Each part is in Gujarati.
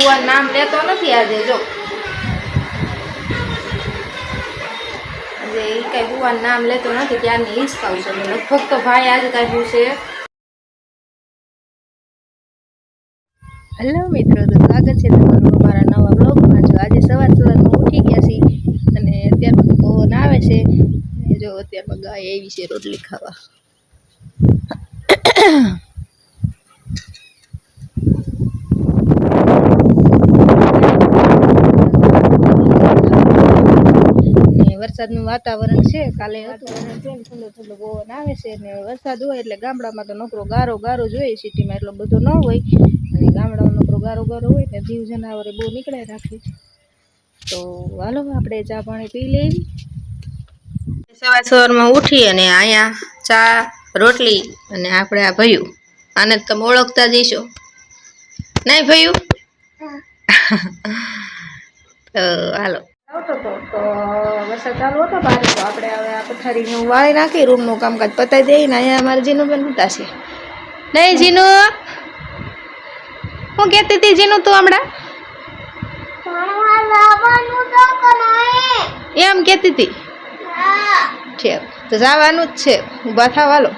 કઈ નામ લેતો નથી આજે, જો. આજે એ કઈ હું નામ લેતો નથી, ત્યારની હિંચકાવ છે લગભગ તો ભાઈ આજે કઈ હું છે. હેલો મિત્રો, તો સ્વાગત છે તમારું અમારા નવા બ્લોગમાં જો આજે સવાર સવારમાં ઉઠી ગયા છીએ અને અત્યારમાં પવન આવે છે. જો અત્યારમાં ગાય આવી છે રોટલી ખાવા. વરસાદનું વાતાવરણ છે કાલે હતું. અને ઠંડો ઠંડો પવન આવે છે ને વરસાદ હોય એટલે ગામડામાં તો નોકરો ગારો ગારો જ હોય સિટીમાં એટલો બધો ન હોય. અને ગામડામાં નોકરો ગારો ગારો હોય ને જીવ જનાવરે બહુ નીકળે રાખે તો હાલો આપણે ચા પાણી પી લઈએ સવાર સવારમાં ઉઠી અને અહીંયા ચા રોટલી અને આપણે આ ભયું. આને તમે ઓળખતા જઈશો નહીં ભયું? તો હાલો. આવતો વાળી નાખી, રૂમનું કામકાજ પતાવી દઈએ ને અહીંયા અમારે જીનુબેન હતા છે. નહીં જીનુ? હું કહેતી હતી જીનુ તું હમણાં? એમ કહેતી હતી? તો જવાનું જ છે. ઊભા થાવ, હાલો.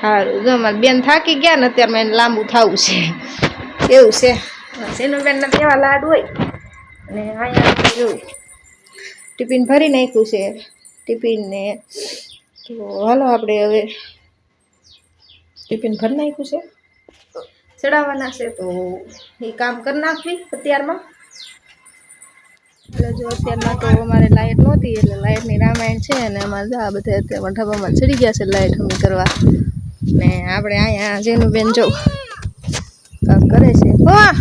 સારું જો બેન થાકી ગયા ને અત્યારે લાંબુ થવું છે. એવું છે. સીનુબેનના કેવા લાડ હોય અને અહીંયા જોયું. ટિફિન ભરી નાખ્યું છે. ટિફિનને તો હાલો આપણે હવે ટિફિન ભરી નાખ્યું છે. ચડાવવાના છે તો એ કામ કરી નાખવી અત્યારમાં. એટલે જો અત્યારમાં તો અમારે લાઇટ નહોતી એટલે લાઇટની રામાયણ છે અને અમારે આ બધા અત્યારમાં ઢબામાં ચડી ગયા છે લાઇટ અમે કરવા. ને આપણે અહીંયા જેનું બેન જો કામ કરે છે. વાહ!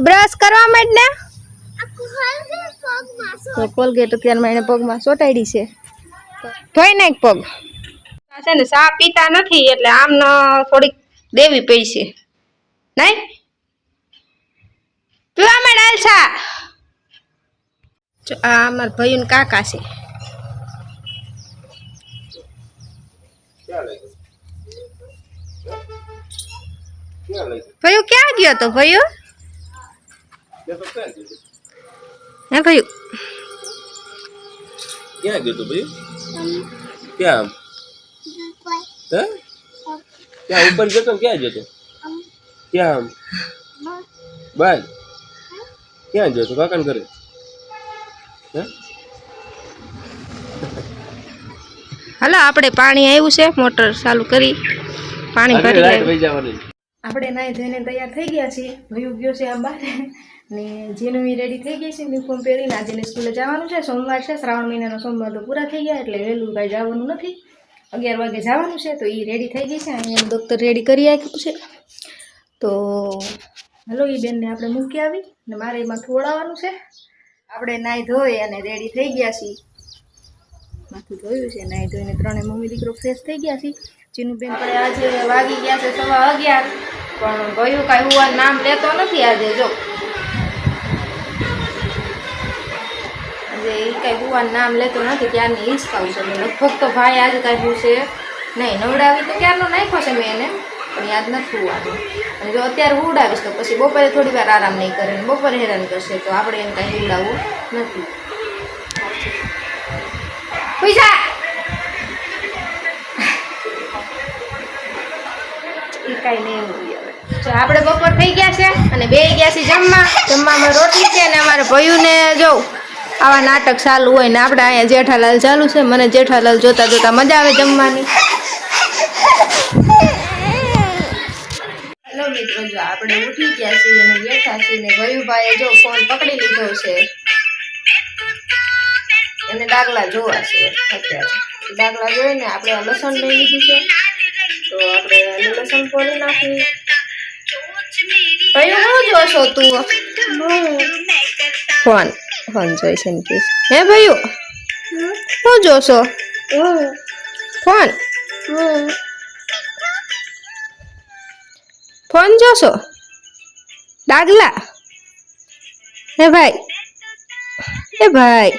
બ્રશ કરવા માંડ ને કોલગેટ અત્યારમાં એને પગમાં ચોટાડી છે. ધોઈ નાખ પગ. છે ને સા પીતા નથી એટલે આમ થોડીક દેવી છે. નહીં? પીવા માંડ હાલ જો, આ અમારા ભાઈઓને કાકા છે. ભાઈઓ ક્યાં ગયો તો ભાઈઓ? હે ભાઈઓ ક્યાં ગયો તો ભાઈ ક્યાં હે ક્યાં ઉપર જતો તો ક્યાં જતો તો ક્યાં બસ ક્યાં ગયો તો કાકાને ઘરે હે હાલો આપણે પાણી આવ્યું છે મોટર ચાલુ કરી. પાણી ભરી જવાની. આપણે નાહી ધોઈને તૈયાર થઈ ગયા છીએ. ભયું ગયો છે આમ બહાર ને જેનું રેડી થઈ ગઈ છે યુનિફોર્મ પહેરીને આજે સ્કૂલે જવાનું છે. સોમવાર છે, શ્રાવણ મહિનાનો સોમવાર તો પૂરા થઈ ગયા એટલે વહેલું કાંઈ જવાનું નથી. અગિયાર વાગે જવાનું છે તો એ રેડી થઈ ગઈ છે. અહીંયા ડૉક્ટર રેડી કરી આપ્યું છે. તો હલો એ બેનને આપણે મૂકી આવી ને મારે એમાં થોડાવાનું છે. આપણે નાહી ધોઈ અને રેડી થઈ ગયા છીએ. માથું ધોયું છે નાહી ધોઈને ત્રણે મમ્મી દીકરો ફ્રેશ થઈ ગયા છે ચીનુબેન પણ આજે વાગી ગયા છે સવા અગિયાર. પણ ગયું કાંઈ હું નામ લેતો નથી આજે, જો. આજે એ કાંઈ હું નામ લેતો નથી, ત્યારની હિંચકાવ છે લગભગ તો ભાઈ આજે કાંઈ હું નહીં, નવડાવી તો ક્યારનો નાખ્યો છે મેં એને, પણ યાદ નથી હોવાનું અને જો અત્યારે હું ઉડાવીશ તો પછી બપોરે થોડી વાર આરામ નહીં કરે બપોરે હેરાન કરશે, તો આપણે એને કાંઈ ઉડાવવું નથી. પૈસા! કાંઈ નહીં હોય આપણે બપોર થઈ ગયા છે અને બે ગયા છે જમવા. જમવામાં રોટલી છે અને અમારે ભયુંને જોઉં આવા નાટક ચાલુ હોય ને આપણે અહીંયા જેઠાલાલ ચાલુ છે. મને જેઠાલાલ જોતા જોતા મજા આવે જમવાની. હેલો મિત્રો, જો આપણે ઉઠી ગયા છીએ અને બેઠા છીએ ને ભયુભાઈએ જો ફોન પકડી લીધો છે. એને ડાગલા જોવા છે અત્યારે. ડાગલા જોઈને આપણે લસણ લઈ લીધું છે. તો આપણે આને લસણ નાખી ભાઈ શું જોશો તું? ફોન ફોન જોઈશે ને હે ભાઈ શું જોશો? ફોન? ફોન જોશો? ડાગલા? હે ભાઈ? હે ભાઈ?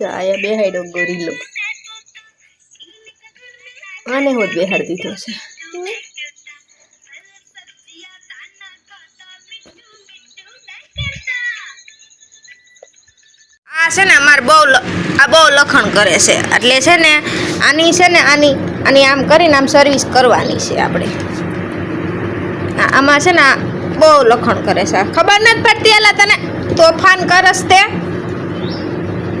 બે આયા ગોરી ગોરીલો. આને હોત બેહાર દીધો છે. આ છે ને અમારે બહુ આ બહુ લખણ કરે છે. એટલે છે ને આની છે ને આની આની આમ કરીને આમ સર્વિસ કરવાની છે આપણે. આમાં છે ને બહુ લખણ કરે છે. ખબર નથી પડતી એલા તને? તોફાન કરસ તે.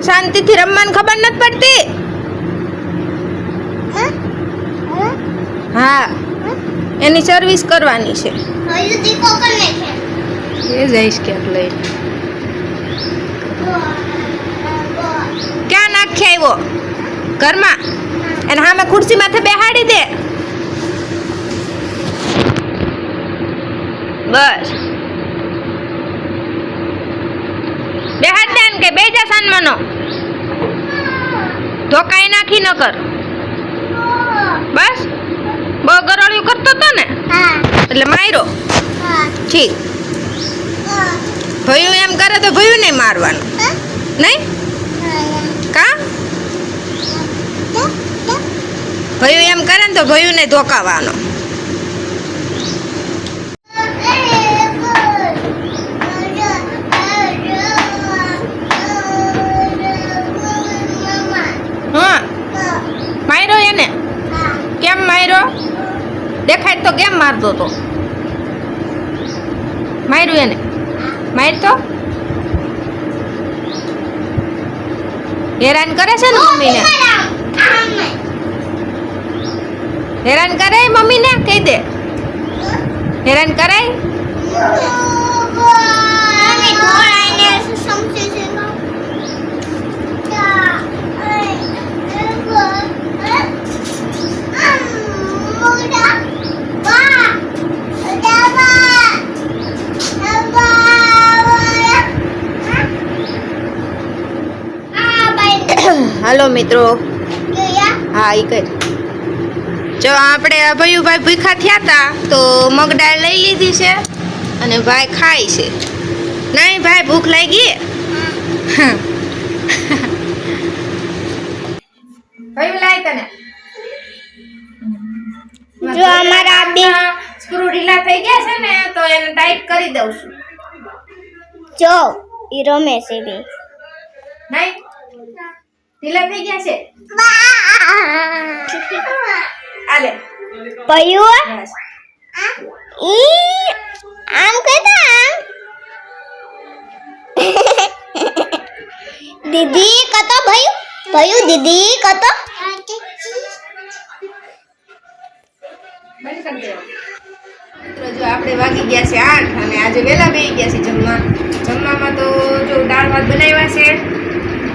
શાંતિથી રમવાની ખબર નથી પડતી? હા. એની સર્વિસ કરવાની છે. એ જઈશ ક્યાંક લઈ ક્યાં નાખી આવ્યો ઘરમાં? એને મેં ખુરશી માથે બેહાડી દે. બસ. બેહાડ દે ને કે બે જા સાનમાનો ધોકાઈ નાખી ન કર. બસ. બહુ ગરોળિયું કરતો હતો ને? એટલે માર્યો? ઠીક. ભયું એમ કરે તો ભયું નહીં મારવાનું. નહીં? કા? ભયું એમ કરે ને તો ભયું ને ધોકાવાનો. મારતો હતો માર્યું એને. મારતો? હેરાન કરે છે ને મમ્મીને? હેરાન કરે મમ્મીને? કહી દે. હેરાન કરાય? હાલો મિત્રો હા એ કઈ. જો આપણે અભયુભાઈ ભૂખા થયા હતા તો મગ દાળ લઈ લીધી છે અને ભાઈ ખાય છે. નહીં ભાઈ ભૂખ લાગી? ભાઈ લાય તને. જો અમારા બે- સ્ક્રૂ ઢીલા થઈ ગયા છે ને તો એને ટાઈટ કરી દઉં છું. જો ઈ રમે છે બે. નહીં? ઢીલા થઈ ગયા છે? આલે. પયું ઈ આમ કહેતા આમ. દીદી કતો ભયું? ભયું દીદી કતો? જો આપણે વાગી ગયા છે આઠ અને આજે વહેલા બેસી ગયા છે જમવા. જમવામાં તો જો દાળ ભાત બનાવ્યા છે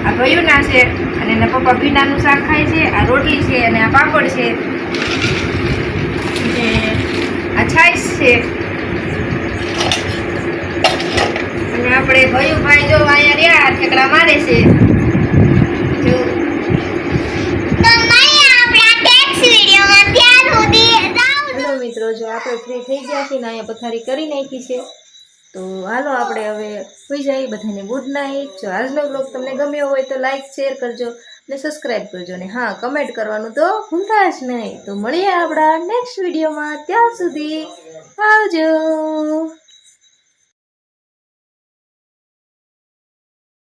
આ ભયું ના છે. અને એના પપ્પા ભીંડાનું શાક ખાય છે આ રોટલી છે અને આ પાપડ છે. આ છાશ છે. અને આપણે ભયુભાઈ જો અહીંયા રહ્યા ઠેકડા મારે છે. જો. મિત્રો જો આપણે ફ્રી થઈ ગયા છીએ ને અહીંયા પથારી કરી નાખી છે. તો હાલો આપણે હવે સુઈ જઈએ બધાને ગુડ નાઇટ જો આજનો બ્લોગ તમને ગમ્યો હોય તો લાઈક શેર કરજો અને સબસ્ક્રાઈબ કરજો. ને હા કમેન્ટ કરવાનું તો ભૂલતા જ નહીં. તો મળીએ આપણા નેક્સ્ટ વિડીયોમાં ત્યાં સુધી આવજો.